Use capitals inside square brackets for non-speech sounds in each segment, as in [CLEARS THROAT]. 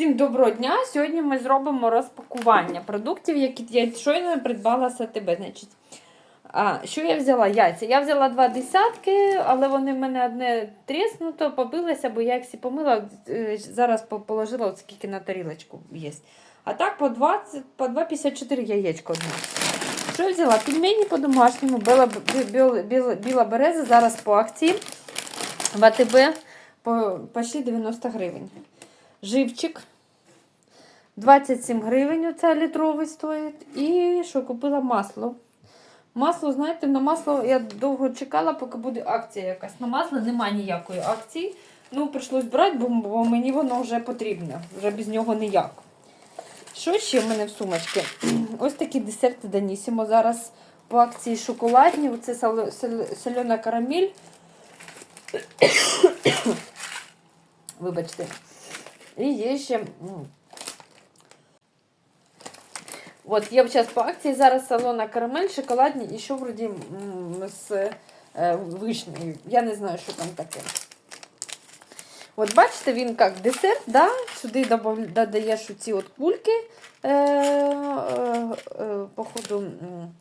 Всім доброго дня! Сьогодні ми зробимо розпакування продуктів, які я щойно придбала з АТБ. Значить, а, що я взяла? Яйця. Я взяла два десятки, але вони в мене одне тріснуто, побилося, бо я їх всі помила. е, Зараз положила от скільки на тарілочку є. А так по 20, по 2,54 яєчко одне. Що я взяла? Пельмені по-домашньому, біла, біла, біла, береза, зараз по акції в АТБ по почти 90 гривень. Живчик 27 гривень, оце літровий стоїть. І що купила масло. Масло, знаєте, на масло я довго чекала, поки буде акція якась. На масло немає ніякої акції. Ну, прийшлось брати, бо, мені воно вже потрібне. Вже без нього ніяк. Що ще в мене в сумочці? [CLEARS THROAT] Ось такі десерти Данісімо. Зараз по акції шоколадні. Оце сал- сал- сольона карамель. [COUGHS] Вибачте. І є ще. м, От є по акції зараз салона карамель, шоколадні і що вроді з е, вишнею. Я не знаю, що там таке. От бачите, він як десерт, да? сюди додаєш ці от кульки, е, е, е, походу, м,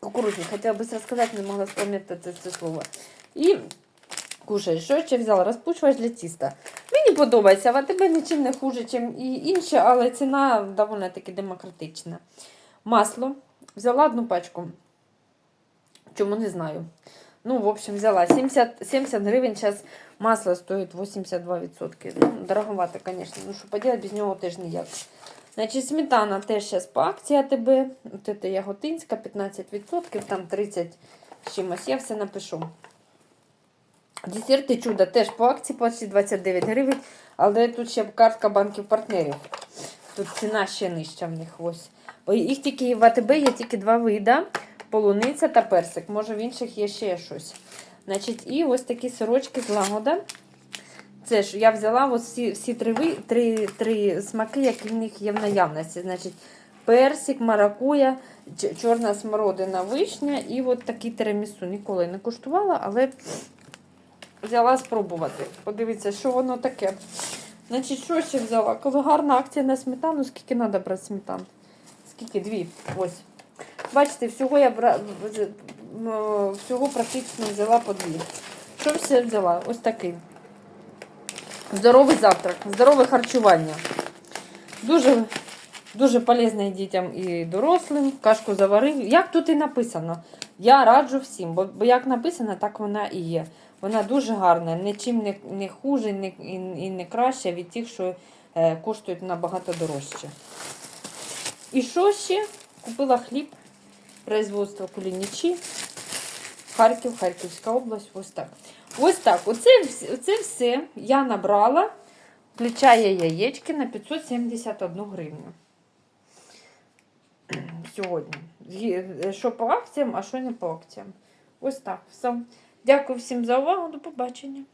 кукурудзні. Хотіла би сказати, не могла спам'ятати це слово. І кушаєш. Що ще взяла? Розпучувач для тіста. Мені подобається, а тебе нічим не хуже, ніж і інше, але ціна доволі таки демократична. Масло. Взяла одну пачку. Чому не знаю. Ну, в общем, взяла 70, 70 гривень. Зараз масло стоїть 82%. Ну, дороговато, звісно. Ну, що поділати, без нього теж ніяк. Значить, сметана теж зараз по акції АТБ. От це яготинська, 15%, там 30 з чимось. Я все напишу. Десерти чудо теж по акції почти 29 гривень, але тут ще картка банків партнерів. Тут ціна ще нижча в них. ось. Бо їх тільки в АТБ є тільки два вида: полуниця та персик. Може в інших є ще щось. Значить, і ось такі сорочки з лагода. Це ж я взяла ось всі, всі три, три, три смаки, які в них є в наявності. Значить, персик, маракуя, чорна смородина, вишня і от такі теремісу. Ніколи не куштувала, але взяла спробувати. Подивіться, що воно таке. Значить, що ще взяла? Коли гарна акція на сметану, скільки треба брати сметан? Скільки? Дві. Ось. Бачите, всього я бра... всього практично взяла по дві. Що все взяла? Ось такий. Здоровий завтрак, здорове харчування. Дуже, дуже полезний дітям і дорослим. Кашку заварив. Як тут і написано. Я раджу всім, бо, бо як написано, так вона і є. Вона дуже гарна, нічим не, не хуже не, і, і не краще від тих, що е, коштують набагато дорожче. І що ще? Купила хліб, производство Кулінічі, Харків, Харківська область. Ось так. Ось так. Оце, оце все я набрала, включає яєчки на 571 гривню. Сьогодні. Є- Що по акціям, а що не по акціям. Ось так. Все. Дякую всім за увагу. До побачення.